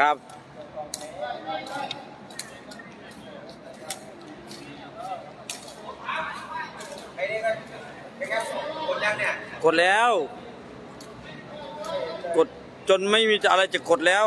ครับไอ้นี่ก็เป็นไงกดยังเนี่ยกดแล้ว กดจนไม่มีอะไรจะกดแล้ว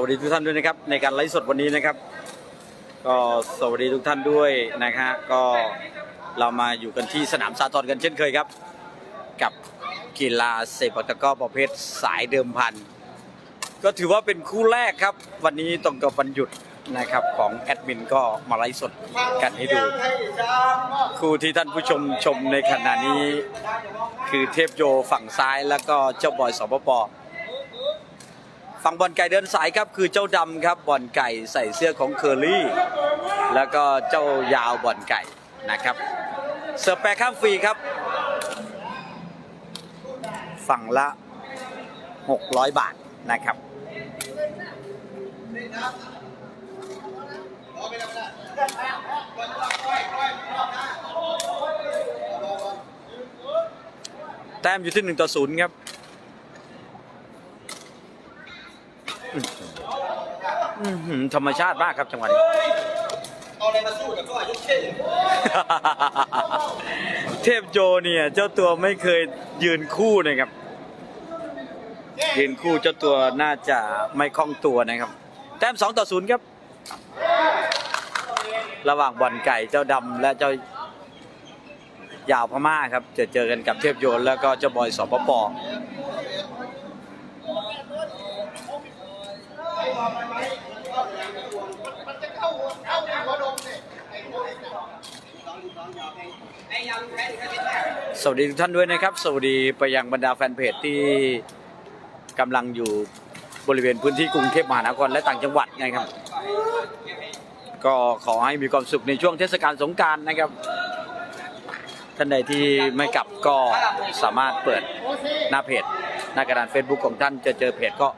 วัสดีทุกท่านด้วยนะครับ ในการไลฟ์สดวันนี้นะครับ ก็สวัสดีทุกท่านด้วยนะฮะก็เรามาอยู่กันที่สนามสาทรกันเช่นเคยครับ กับกีฬาเซปัตะก้อประเภทสายเดิมพัน ก็ถือว่าเป็นคู่แรกครับ วันนี้ตรงกับวันหยุดนะครับของแอดมินก็มาไลฟ์สดกันให้ดู คู่ที่ท่านผู้ชมชมในขณะนี้ คือเทพโยฝั่งซ้ายแล้วก็เจ้าบอยสปป ฝั่งบอลไก่เดินสายครับคือเจ้าดำครับบอลไก่ใส่เสื้อของเคอรี่ แล้วก็เจ้ายาวบอลไก่นะครับ เสิร์ฟแปรข้ามฟรีครับ ฝั่งละ 600 บาทนะครับแต้มอยู่ที่1ต่อ0ครับ อื้อหือ ธรรมชาติมากครับจังหวะนี้เอาอะไรมาสู้กับก็อายุเช่นเทพโจเนี่ยเจ้าตัวไม่เคยยืนคู่นะครับ ยืนคู่เจ้าตัวน่าจะไม่คล่องตัวนะครับ แต้ม2ต่อ0ครับ ระหว่างบอลไก่เจ้าดำและเจ้ายาวพม่าครับจะเจอกันกับเทพโยนแล้วก็เจ้าบอยสปป ไอ้ยำแพ้แค่เป็นแรก สวัสดีทุกท่านด้วยนะครับ สวัสดีไปยังบรรดาแฟนเพจที่กำลังอยู่บริเวณพื้นที่กรุงเทพมหานครและต่างจังหวัดนะครับ ก็ขอให้มีความสุขในช่วงเทศกาลสงกรารนะครับ ท่านใดที่ไม่กลับก็สามารถเปิดหน้าเพจ หน้ากระดาน Facebook ของท่านจะเจอเพจก็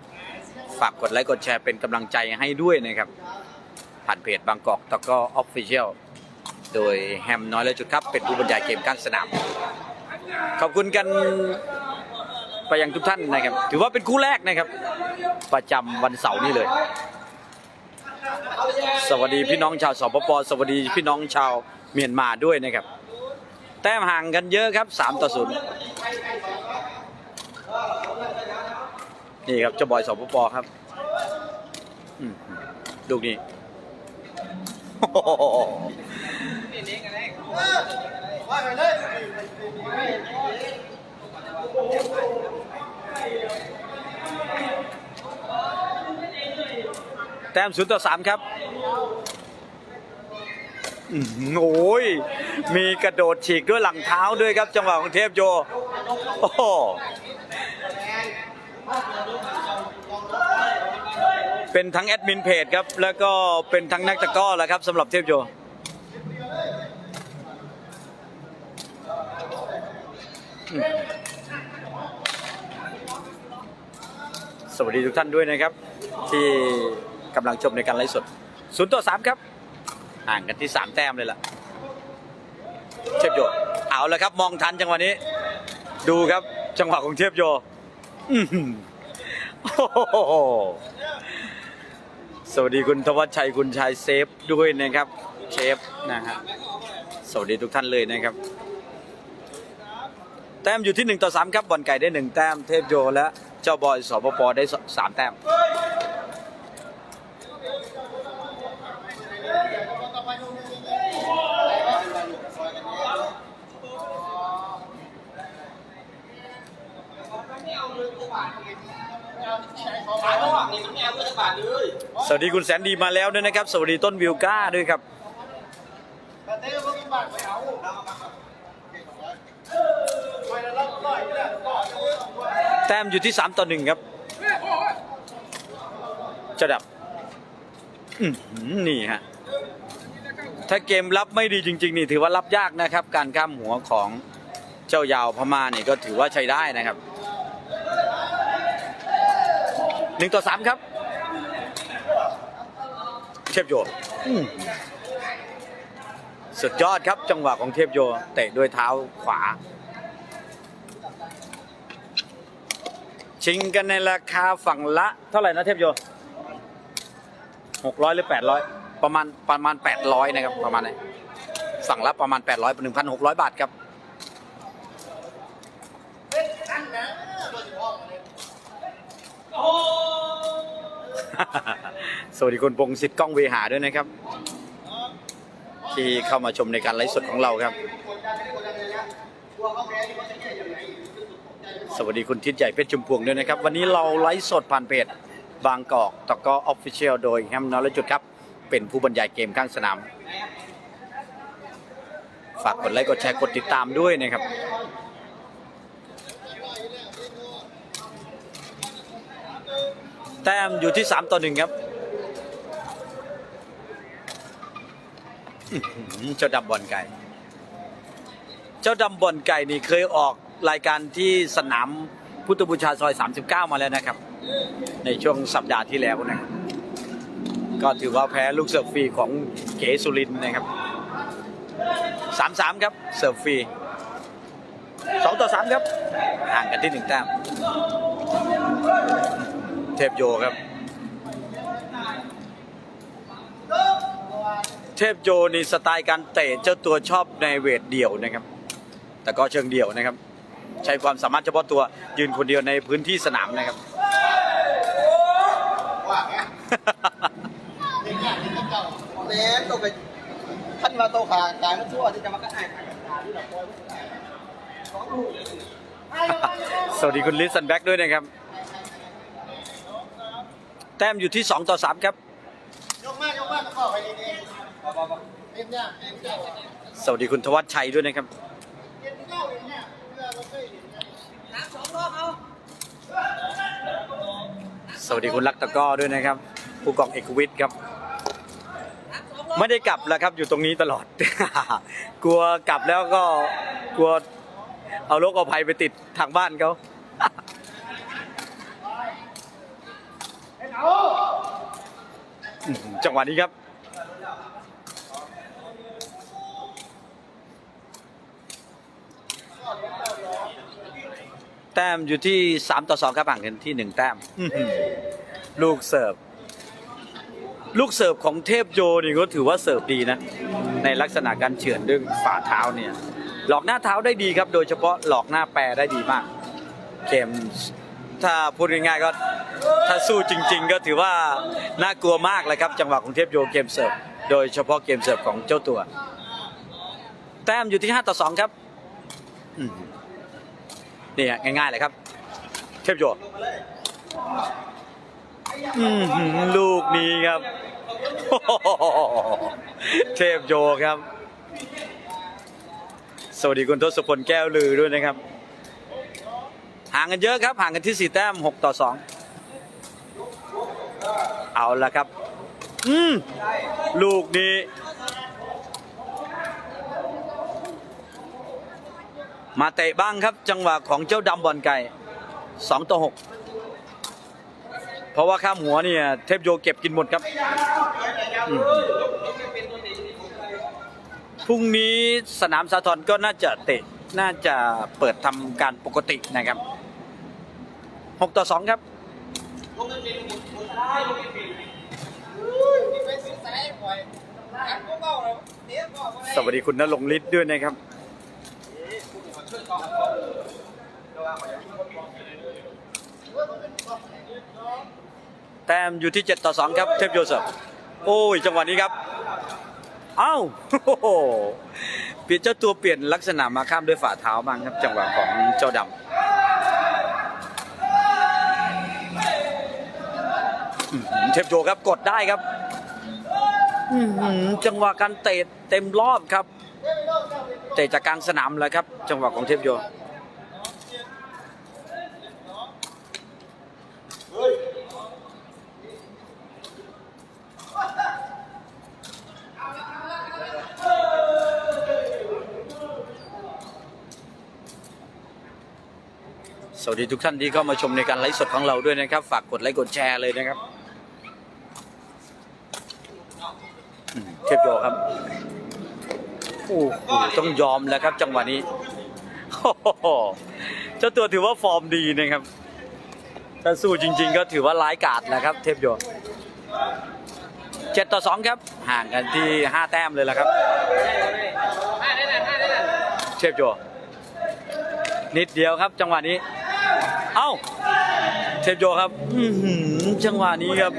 ฝากกดไลค์กดแชร์เป็นกำลังใจให้ด้วยนะครับ ผ่านเพจบางกอกตะก็ออฟฟิเชียลโดยแฮมน้อยและจุดครับ เป็นผู้บรรยายเกมกานสนาม ขอบคุณกันไปยังทุกท่านนะครับ ถือว่าเป็นคู่แรกนะครับ ประจำวันเสาร์นี้เลย สวัสดีพี่น้องชาวสปปสวัสดีพี่น้องชาวเมียนมาด้วยนะครับ แต้มห่างกันเยอะครับ3ต่อ0 นี่ครับเจ้าบอยสปปครับอืมลูกนี้โอ้โหว่าไปเลยแต้มศูนย์ต่อสามครับโอ้ย มีกระโดดฉีกด้วยหลังเท้าด้วยครับ จังหวะของเทพโย โอ้ เป็นทั้งแอดมินเพจครับ แล้วก็เป็นทั้งนักตะก้อแหละครับสำหรับเทพโยสวัสดีทุกท่านด้วยนะครับ ที่กำลังชมในการไลฟ์สดศูนย์ต่อสามครับ ห่างกันที่สามแต้มเลยล่ะเชฟโย เอาละครับ มองทันจังหวะนี้ ดูครับจังหวะของเทพโย อื้อหือโอ้โหสวัสดีคุณธวัชชัยคุณชายเซฟด้วยนะครับ เชฟนะฮะสวัสดีทุกท่านเลยนะครับ แต้มอยู่ที่ 1 ต่อ 3 ครับบอลไก่ได้ 1 แต้มเทพโยและเจ้าบอยสปปได้ 3 แต้ม ขายระหว่างนี้มันแอบเพื่อนบาทเลย สวัสดีคุณแสนดีมาแล้วด้วยนะครับ สวัสดีต้นวิวก้าด้วยครับแต้มอยู่ที่ 3 ต่อ 1 ครับ จะดับนี่ฮะ ถ้าเกมรับไม่ดีจริง ๆ นี่ถือว่ารับยากนะครับ การข้ามหัวของเจ้ายาวพม่านี่ก็ถือว่าใช้ได้นะครับหนึ่งต่อสามครับ เทพโยอืมสุดยอดครับจังหวะของเทพโยเตะด้วยเท้าขวา ชิงกันในราคาฝั่งละ เท่าไหร่นะเทพโยหกร้อยหรือแปดร้อยประมาณประมาณแปดร้อยนะครับประมาณนี้ฝั่งละประมาณแปดร้อยหนึ่งพันหกร้อยบาทครับ สวัสดีคุณพงศิษฐ์ก้องเวหาด้วยนะครับ ที่เข้ามาชมในการไลฟ์สดของเราครับ สวัสดีคุณทิศใหญ่เพชรชุมพวงด้วยนะครับ วันนี้เราไลฟ์สดผ่านเพจบางกอกตะกออฟฟิเชียลโดยแฮมนอลจุดครับ เป็นผู้บรรยายเกมข้างสนาม ฝากกดไลค์กดแชร์กดติดตามด้วยนะครับแต้มอยู่ที่ 3 ต่อหนึ่งครับอื้อหือ เจ้าดำบอลไก่ เจ้าดำบอลไก่นี่เคยออกรายการที่สนามพุทธบูชาซอย 39 มาแล้วนะครับ ในช่วงสัปดาห์ที่แล้วนะครับก็ถือว่าแพ้ลูกเสิร์ฟฟรีของเก๋สุรินนะครับ 3-3 ครับ เสิร์ฟฟรี2ต่อ3ครับ ห่างกันที่1แต้มเทพโยครับ เทพโยนี่สไตล์การเตะเจ้าตัวชอบในเวทเดี่ยวนะครับ แต่ก็เชิงเดี่ยวนะครับ ใช้ความสามารถเฉพาะตัวยืนคนเดียวในพื้นที่สนามนะครับว่าไงเล็บตัวไปท่านมาโตขาการมันชั่วที่จะมาก็อ่านขาที่เราโปรยสวัสดีคุณลิสันแบ็กด้วยนะครับ แต้มอยู่ที่ 2 ต่อ 3 ครับ ยกมากยกมากมาข้อไปดีๆ สวัสดีคุณธวัชชัยด้วยนะครับสวัสดีคุณลักตะก้อด้วยนะครับ ผู้กองเอกวิทย์ครับ ไม่ได้กลับแล้วครับอยู่ตรงนี้ตลอด กลัวกลับแล้วก็กลัวเอาโรคเอาภัยไปติดทางบ้านเขาจังหวะนี้ครับ แต้มอยู่ที่ 3 ต่อ 2 ครับห่างกันที่ 1 แต้มอื้อหือลูกเสิร์ฟ ลูกเสิร์ฟของเทพโยนี่ก็ถือว่าเสิร์ฟดีนะ ในลักษณะการเฉือนด้วยฝ่าเท้าเนี่ย หลอกหน้าเท้าได้ดีครับ โดยเฉพาะหลอกหน้าแปรได้ดีมาก เกมถ้าพูดง่ายๆก็ถ้าสู้จริง ๆ ก็ถือว่าน่ากลัวมากเลยครับ จังหวะของเทพโยเกมเสิร์ฟ โดยเฉพาะเกมเสิร์ฟของเจ้าตัว แต้มอยู่ที่ 5 ต่อ 2 ครับอืม นี่ง่ายๆเลยครับ เทพโยลูกนี้ครับ เทพโยครับ สวัสดีคุณทศพลแก้วลือด้วยนะครับ ห่างกันเยอะครับ ห่างกันที่4แต้ม6ต่อ2เอาละครับ อืม ลูกนี้ มาเตะบ้างครับจังหวะของเจ้าดำบอลไก่2ต่อ6เพราะว่าข้ามหัวเนี่ยเทพโยเก็บกินหมดครับ พรุ่งนี้สนามสาทรก็น่าจะเตะน่าจะเปิดทำการปกตินะครับหกต่อสองครับสวัสดีคุณนรงฤทธิ์ด้วยนะครับ แต้มอยู่ที่ 7 ต่อ 2 ครับเทพโยเซฟโอ้ยจังหวะนี้ครับ เอ้าเปลี่ยนเจ้าตัวเปลี่ยนลักษณะมาข้ามด้วยฝ่าเท้าบ้างครับ จังหวะของเจ้าดำเทพโยครับกดได้ครับจังหวะการเตะเต็มรอบครับ เตะจากกลางสนามเลยครับ จังหวะของเทพโย วัสดีทุกท่านที่เข้ามาชมในการไลฟ์สดของเราด้วยนะครับ ฝากกดไลค์กดแชร์เลยนะครับเทพโยครับโอ้โหต้องยอมแล้วครับ จังหวะนี้เจ้าตัวถือว่าฟอร์มดีนะครับถ้าสู้จริง ๆ ก็ถือว่าร้ายกาจแหละครับ เทพโยเจ็ดต่อสองครับ ห่างกันที่ห้าแต้มเลยละครับเทพโยนิดเดียวครับ จังหวะนี้ เอ้าเทพโยครับอื้อหือจังหวะนี้ครับ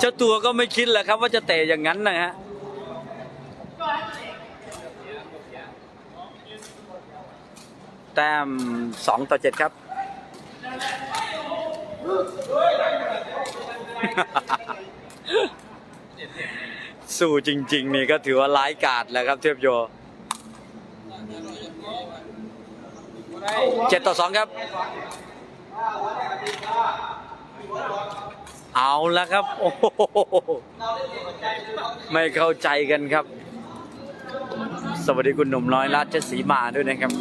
เจ้าตัวก็ไม่คิดแหละครับ ว่าจะเตะอย่างนั้นนะฮะแต้มสองต่อเจ็ดครับ สู้จริง ๆ นี่ก็ถือว่าร้ายกาจแล้วครับเทพโยเจ็ดต่อสองครับ เอาแล้วครับ โอ้โหไม่เข้าใจกันครับ สวัสดีคุณหนุ่มน้อยราชสีมาด้วยนะครับ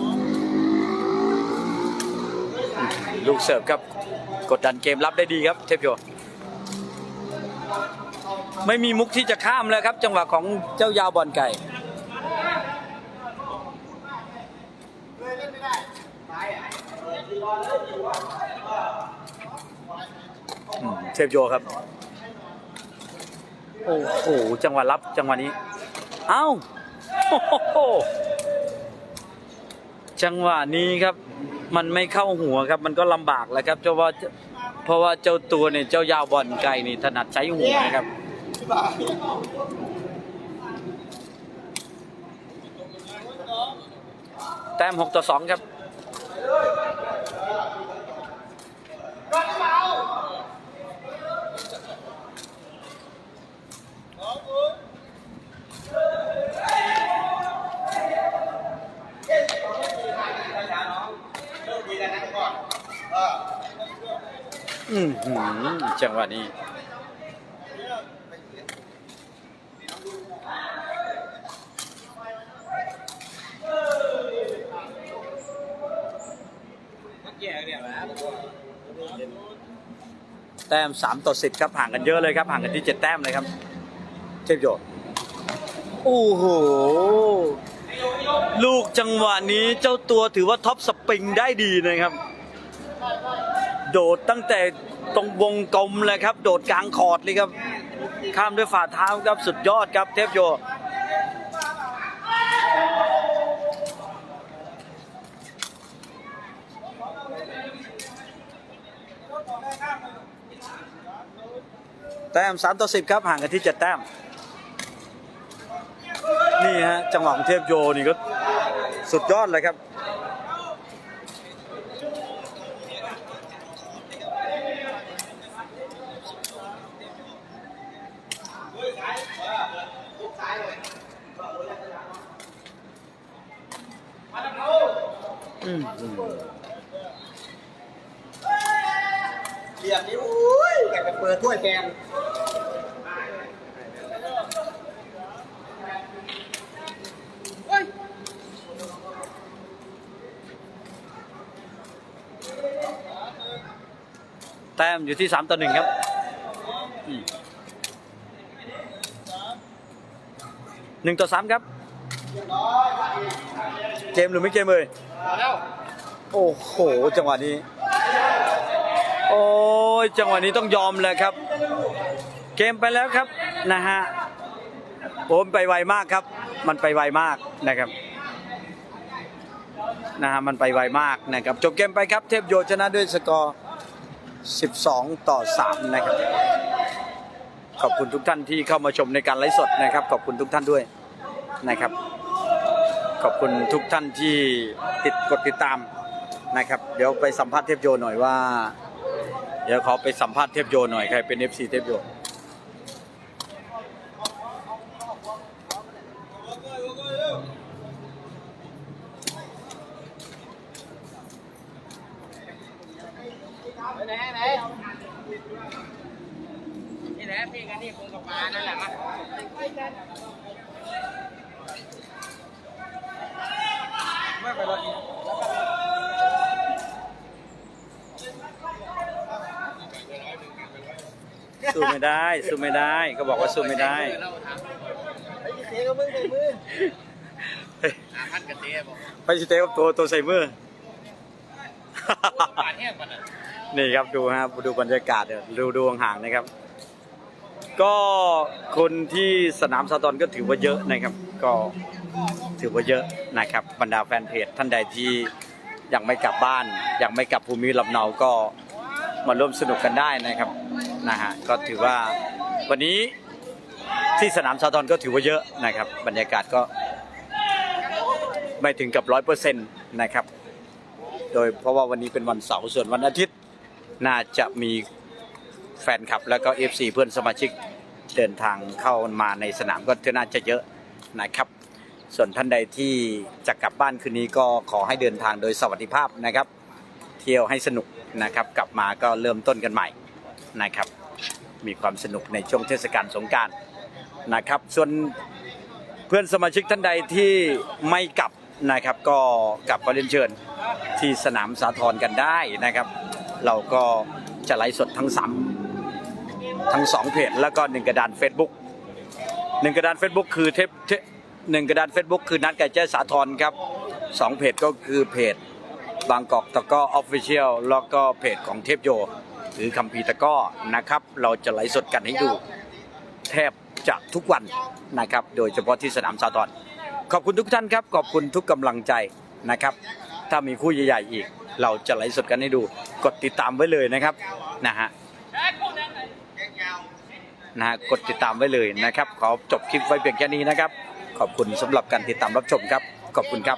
ลูกเสิร์ฟครับ กดดันเกมรับได้ดีครับ เทพโยไม่มีมุกที่จะข้ามแล้วครับ จังหวะของเจ้ายาวบอลไก่ เทพโยครับ โอ้โห จังหวะรับจังหวะนี้ เอ้าจังหวะนี้ครับ มันไม่เข้าหัวครับ มันก็ลำบากแหล้วครับเจ้าว่าเพราะว่าเจ้าตัวเนี่ยเจ้ายาวบอลไก่นี่ถนัดใช้หัวนะครับแต้มหกต่อสองครับ อืมหือ จังหวะนี้แต้มสามต่อสิบครับห่างกันเยอะเลยครับห่างกันที่เจ็ดแต้มเลยครับ เทพโยโอ้โหลูกจังหวะนี้เจ้าตัวถือว่าท็อปสปริงได้ดีนะครับ โดดตั้งแต่ ตรงวงกลมเลยครับ โดดกลางคอร์ดเลยครับ ข้ามด้วยฝ่าเท้าครับสุดยอดครับเทพโยแต้ม3ต่อ10 ครับ ห่างกันที่ 7 แต้ม นี่ฮะ จังหวะของเทพโยนี่ก็สุดยอดเลยครับ เหลี่ยมนี้อุ้ยอยากจะเปิดถ้วยแฟนแต้มอยู่ที่3ต่อ1ครับหนึ่งต่อสามครับ เกมหรือไม่เกมเลย โอ้โห จังหวะนี้ โอ้ยจังหวะนี้ต้องยอมเลยครับ เกมไปแล้วครับนะฮะโอ้มไปไวมากครับ มันไปไวมากนะครับนะฮะมันไปไวมากนะครับจบเกมไปครับเทพโยชนะด้วยสกอร์ 12 ต่อ 3 นะครับ ขอบคุณทุกท่านที่เข้ามาชมในการไลฟ์สดนะครับ ขอบคุณทุกท่านด้วยนะครับ ขอบคุณทุกท่านที่ติดกดติดตามนะครับ เดี๋ยวไปสัมภาษณ์เทพโยหน่อยว่า เดี๋ยวขอไปสัมภาษณ์เทพโยหน่อยใครเป็น FC เทพโยไหนไหนนี่แหละพี่กันนี่คงกับปลานั่นแหละมั้ยาไม่ไปรถสู้ไม่ได้สู้ไม่ได้ ก็บอกว่าสู้ไม่ได้ไอ้เสียก็มึงใส่มือหาพันกระเตะบอกไปสิเตะกับตัวตัวใส่มือปาดแห้งปะน่ะนี่ครับดูฮะดูบรรยากาศเนี่ยดูดูห่างๆนะครับ ก็คนที่สนามสะตอนก็ถือว่าเยอะนะครับ ก็ ถือว่าเยอะนะครับบรรดาแฟนเพจท่านใดที่ยังไม่กลับบ้าน ยังไม่กลับภูมิลำเนาก็มาร่วมสนุกกันได้นะครับนะฮะก็ถือว่าวันนี้ที่สนามสะตอนก็ถือว่าเยอะนะครับ บรรยากาศก็ไม่ถึงกับร้อยเปอร์เซ็นต์นะครับ โดยเพราะว่าวันนี้เป็นวันเสาร์ส่วนวันอาทิตย์น่าจะมีแฟนคลับ แล้วก็ FC เพื่อนสมาชิกเดินทางเข้ามาในสนามก็น่าจะเยอะนะครับ ส่วนท่านใดที่จะกลับบ้านคืนนี้ก็ขอให้เดินทางโดยสวัสดิภาพนะครับ เที่ยวให้สนุกนะครับ กลับมาก็เริ่มต้นกันใหม่นะครับ มีความสนุกในช่วงเทศกาลสงการนะครับ ส่วนเพื่อนสมาชิกท่านใดที่ไม่กลับนะครับ ก็กลับมาเรียนเชิญที่สนามสาทรกันได้นะครับ เราก็จะไลฟ์สดทั้งสามทั้งสองเพจแล้วก็หนึ่งกระดาน Facebook หนึ่งกระดาน Facebook คือเทป หนึ่งกระดาน Facebook คือนัดกับเจ้สาทรครับสองเพจก็คือเพจบางกอกตะก้อออฟฟิเชียลแล้วก็เพจของเทพโยหรือคัมพีตะก้อนะครับ เราจะไลฟ์สดกันให้ดู แทบจะทุกวันนะครับ โดยเฉพาะที่สนามสาทรขอบคุณทุกท่านครับ ขอบคุณทุกกำลังใจนะครับ ถ้ามีคู่ใหญ่ๆอีก เราจะไลฟ์สดกันให้ดู กดติดตามไว้เลยนะครับนะฮะนะฮะกดติดตามไว้เลยนะครับ ขอจบคลิปไว้เพียงแค่นี้นะครับ ขอบคุณสำหรับการติดตามรับชมครับ ขอบคุณครับ